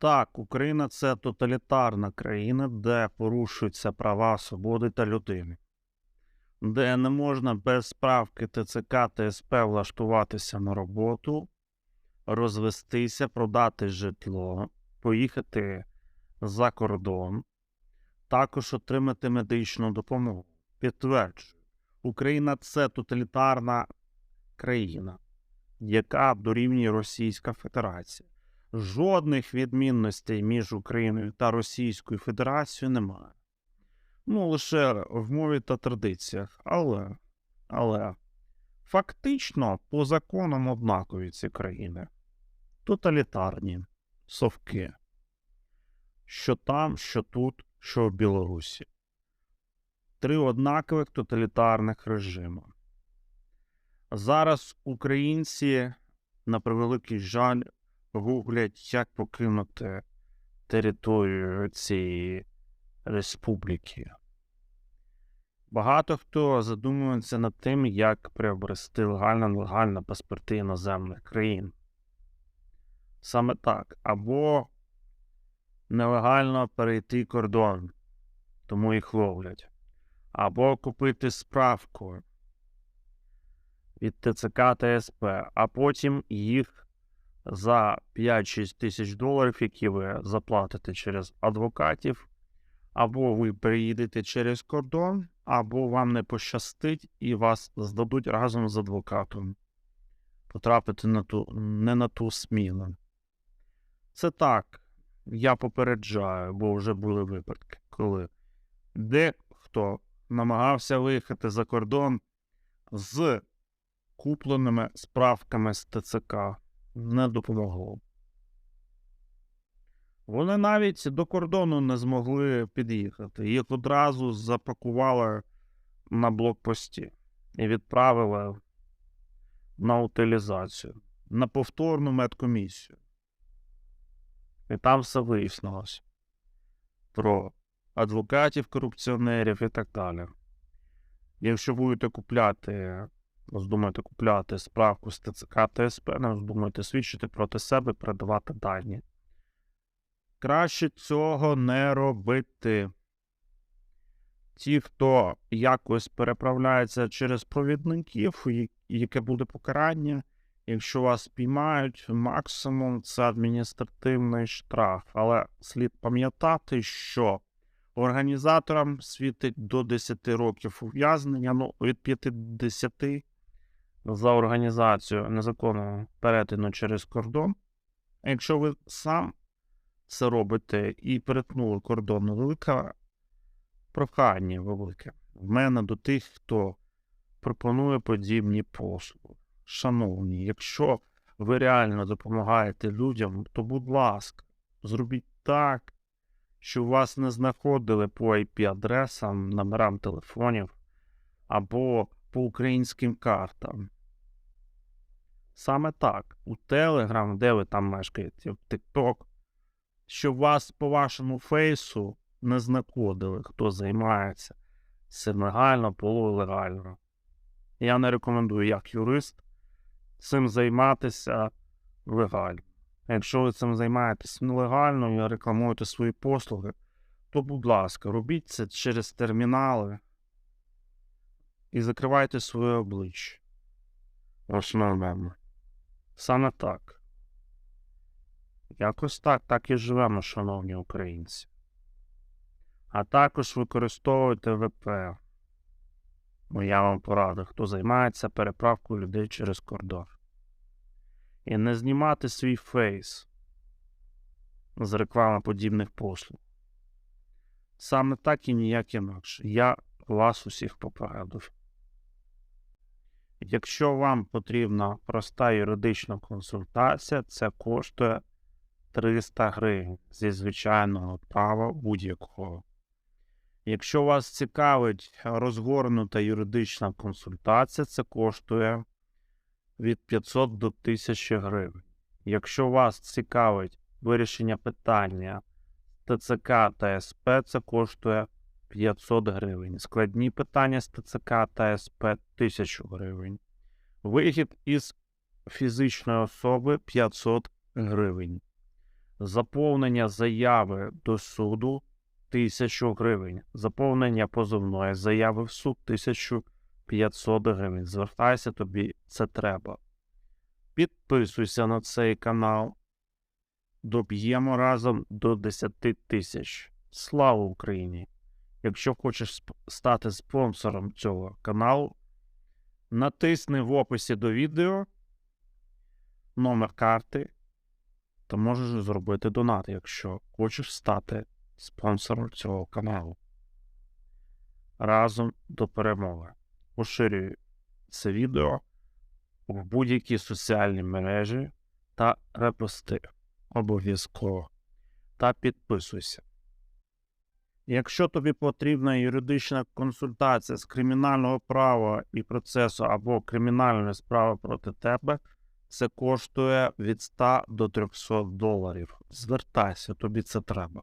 Так, Україна це тоталітарна країна, де порушуються права, свободи та людини, де не можна без справки ТЦК та СП влаштуватися на роботу, розвестися, продати житло, поїхати за кордон, також отримати медичну допомогу. Підтверджую, Україна це тоталітарна країна, яка дорівнює Російська Федерація. Жодних відмінностей між Україною та Російською Федерацією немає. Ну, лише в мові та традиціях. Але, але фактично по законам однакові ці країни. Тоталітарні, совки. Що там, що тут, що в Білорусі. Три однакових тоталітарних режими. Зараз українці, на превеликий жаль, гуглять, як покинути територію цієї республіки. Багато хто задумується над тим, як приобрести легально-нелегально паспорти іноземних країн. Саме так, або нелегально перейти кордон, тому їх ловлять, або купити справку від ТЦК та СП, а потім їх за 5-6 тисяч доларів, які ви заплатите через адвокатів, або ви приїдете через кордон, або вам не пощастить і вас здадуть разом з адвокатом. Потрапити на ту, не на ту сміну. Це так, я попереджаю, бо вже були випадки, коли дехто намагався виїхати за кордон з купленими справками з ТЦК не допомогло. Вони навіть до кордону не змогли під'їхати. Їх одразу запакували на блокпості і відправили на утилізацію, на повторну медкомісію. І там все вияснилось про адвокатів, корупціонерів і так далі. Якщо будете купляти Роздумайте купляти справку з ТЦК та СП, не роздумайте свідчити проти себе, передавати дані. Краще цього не робити. Ті, хто якось переправляється через провідників, яке буде покарання, якщо вас спіймають, максимум це адміністративний штраф. Але слід пам'ятати, що організаторам світить до 10 років ув'язнення, ну від 50 за організацію незаконного перетину через кордон. А якщо ви сам це робите і перетнули кордон, велике прохання велике в мене до тих, хто пропонує подібні послуги. Шановні, якщо ви реально допомагаєте людям, то, будь ласка, зробіть так, щоб вас не знаходили по IP-адресам, номерам телефонів або по українським картам. Саме так, у Telegram, де ви там мешкаєте, в TikTok, щоб вас по вашому фейсу не знаходили, хто займається цим легально, полулегально. Я не рекомендую як юрист цим займатися легально. Якщо ви цим займаєтесь нелегально і рекламуєте свої послуги, то, будь ласка, робіть це через термінали і закривайте своє обличчя. Основному. Саме так. Якось так, так і живемо, шановні українці. А також використовуйте ВП. Моя вам порада, хто займається переправкою людей через кордон. І не знімати свій фейс з реклами подібних послуг. Саме так і ніяк інакше. Я вас усіх попередив. Якщо вам потрібна проста юридична консультація, це коштує 300 гривень зі звичайного права будь-якого. Якщо вас цікавить розгорнута юридична консультація, це коштує від 500 до 1000 гривень. Якщо вас цікавить вирішення питання ТЦК та СП, це коштує 500 гривень. Складні питання з ТЦК та СП 1000 гривень. Вихід із фізичної особи 500 гривень. Заповнення заяви до суду 1000 гривень. Заповнення позовної заяви в суд 1500 гривень. Звертайся, тобі це треба. Підписуйся на цей канал. Доб'ємо разом до 10 тисяч. Слава Україні! Якщо хочеш стати спонсором цього каналу, натисни в описі до відео номер карти та можеш зробити донат, якщо хочеш стати спонсором цього каналу. Разом до перемоги. Поширюй це відео в будь-які соціальні мережі та репости обов'язково. Та підписуйся. Якщо тобі потрібна юридична консультація з кримінального права і процесу або кримінальної справи проти тебе, це коштує від 100 до 300 доларів. Звертайся, тобі це треба.